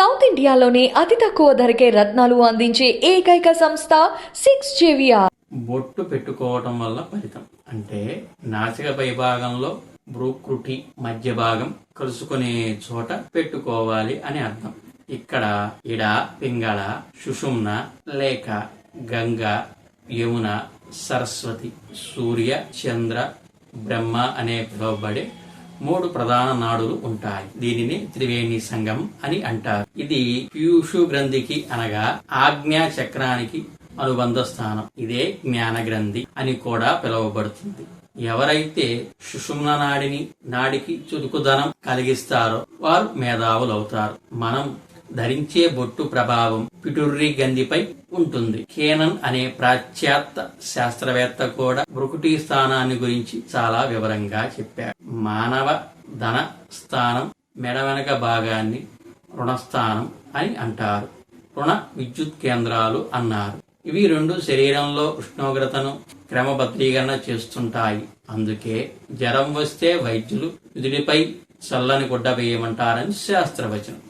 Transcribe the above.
South ఇండియాలోనే అతి తక్కువ ధరకే రత్నాలు అందించే ఏకైక సంస్థ సిక్స్ జేవిఆర్. బొట్టు పెట్టుకోవటం వల్ల ఫలితం. అంటే నాసిక పై భాగంలో భ్రూకృటి మధ్య భాగం కలుసుకునే చోట పెట్టుకోవాలి అని అర్థం. ఇక్కడ ఇడ పింగళ సుషుమ్న లేక గంగ యమున సరస్వతి సూర్య చంద్ర బ్రహ్మ అనే పిలువబడే మూడు ప్రధాన నాడులు ఉంటాయి. దీనిని త్రివేణి సంగం అని అంటారు. ఇది పీయూషు గ్రంథికి అనగా ఆజ్ఞా చక్రానికి అనుబంధ స్థానం ఇదే జ్ఞాన గ్రంథి అని కూడా పిలువబడుతుంది. ఎవరైతే సుషుమ్న నాడిని నాడికి చురుకుదనం కలిగిస్తారో వారు మేధావులు అవుతారు మనం ధరించే బొట్టు ప్రభావం పిటుర్రి గందిపై ఉంటుంది. కేనన్ అనే పాశ్చాత్య శాస్త్రవేత్త కూడా బ్రుకుటి స్థానాన్ని గురించి చాలా వివరంగా చెప్పారు మానవ ధన స్థానం మెడ వెనక భాగాన్ని రుణస్థానం అని అంటారు. రుణ విద్యుత్ కేంద్రాలు అన్నారు. ఇవి రెండు శరీరంలో ఉష్ణోగ్రతను క్రమబద్ధీకరణ చేస్తుంటాయి. అందుకే జ్వరం వస్తే వైద్యులు విధుడిపై చల్లని గుడ్డ వేయమంటారని శాస్త్రవచనం.